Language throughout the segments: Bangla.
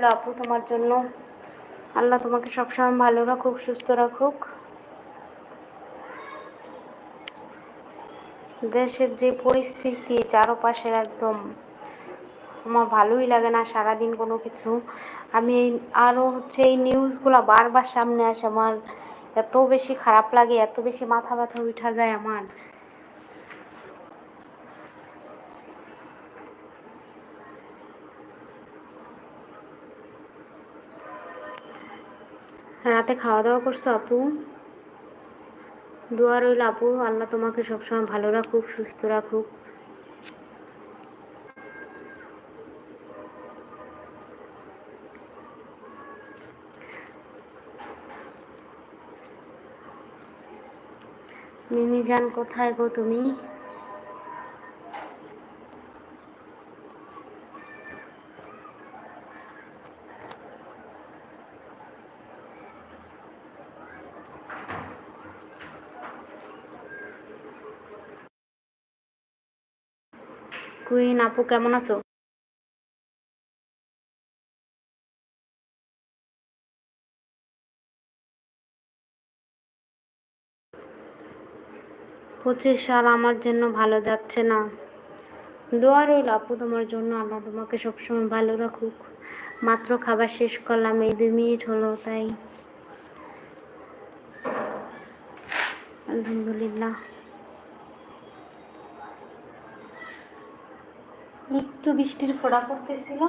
রইল আপু তোমার জন্য। আল্লাহ তোমাকে সবসময় ভালো রাখুক, সুস্থ রাখুক। দেশের যে পরিস্থিতি, চারপাশের একদম আমার ভালোই লাগে না, সারাদিন কোনো কিছু। আমি এই আরও হচ্ছে এই নিউজগুলো বারবার সামনে আসে, আমার এত বেশি খারাপ লাগে, এত বেশি মাথা ব্যথা উঠা যায় আমার। রাতে খাওয়া দাওয়া করছ আপু? দোয়া রইল আপু, আল্লাহ তোমাকে সবসময় ভালো রাখুক, সুস্থ রাখুক। মিমি জান, কোথায় গো তুমি? কুইন, আপু কেমন আছো? পঁচিশ সাল আমার জন্য ভালো যাচ্ছে না। দোয়া রইল আপু তোমার জন্য, আল্লাহ তোমাকে সবসময় ভালো রাখুক। মাত্র খাবার শেষ করলাম, এই দুই মিনিট হলো তাই। আলহামদুলিল্লাহ। একটু বৃষ্টির ফোড়া পড়তেছিল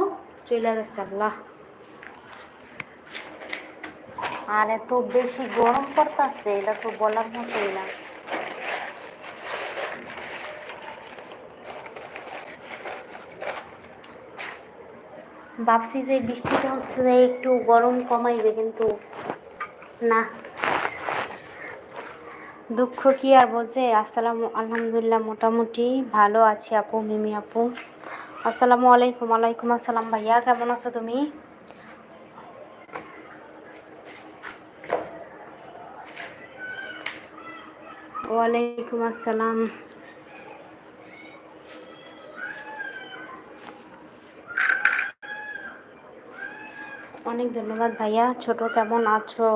চলে গেছে আল্লাহ। আর এত বেশি গরম পড়তেছে, এটা তো বলার মতোই না। ভাবছি যে বৃষ্টিটা হচ্ছে যে একটু গরম কমাইবে, কিন্তু না। দুঃখ কি আর বোঝে? আসসালাম আলহামদুলিল্লাহ, মোটামুটি ভালো আছি আপু, মিমি আপু। আসসালামু আলাইকুম আলাইকুম আসসালাম ভাইয়া কেমন আছো তুমি? ওয়ালাইকুম আসসালাম। অনেক ধন্যবাদ ভাইয়া ছোট কেমন আছো?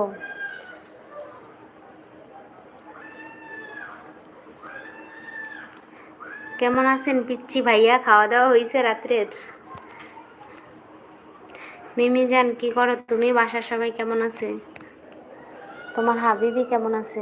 কেমন আছেন পিচ্ছি ভাইয়া? খাওয়া দাওয়া হয়েছে রাত্রের? মিমি জান, কি করো তুমি? বাসার সবাই কেমন আছে? তোমার হাবিবি কেমন আছে?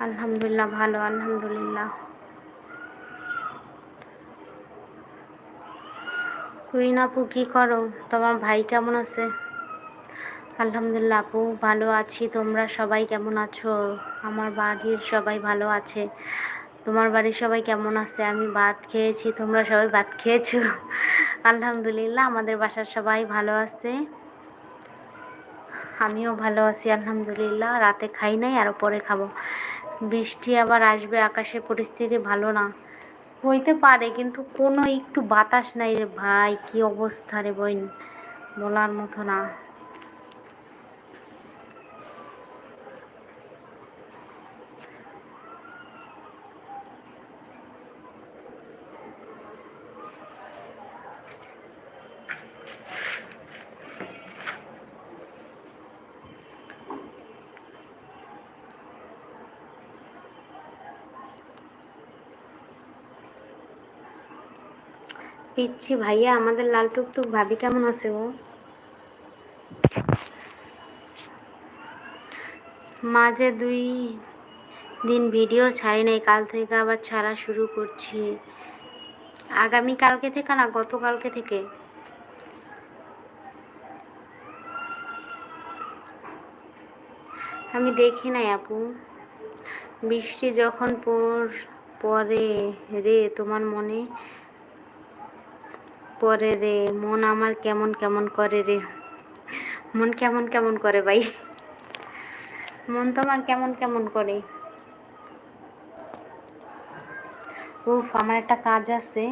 আলহামদুলিল্লাহ, ভালো, আলহামদুলিল্লাহ। কুইন আপু, কী করো? তোমার ভাই কেমন আছে? আলহামদুলিল্লাহ আপু, ভালো আছি। তোমরা সবাই কেমন আছো? আমার বাড়ির সবাই ভালো আছে। তোমার বাড়ির সবাই কেমন আছে? আমি ভাত খেয়েছি। তোমরা সবাই ভাত খেয়েছো? আলহামদুলিল্লাহ, আমাদের বাসার সবাই ভালো আছে। আমিও ভালো আছি, আলহামদুলিল্লাহ। রাতে খাই নাই আরও পরে খাব। বৃষ্টি আবার আসবে আকাশে পরিস্থিতি ভালো না। হইতে পারে, কিন্তু কোনো একটু বাতাস নাই রে ভাই, কি অবস্থা রে বইন বলার মতো না। পিচ্ছি ভাইয়া, আমাদের লাল টুকটুক ভাবি কেমন আছে ও মাঝে দুই দিন ভিডিও ছাড়ি নাই, কাল থেকে আবার ছাড়া শুরু করছি। আগামী কালকে থেকে না, গতকালকে থেকে। আমি দেখি নাই আপু। বৃষ্টি যখন পর, পরে রে তোমার মনে পরে রে, মন আমার কেমন কেমন করে রে। মন কেমন কেমন করে ভাই? মন তোমার কেমন কেমন করে। উফ, আমার একটা কাজ আছে।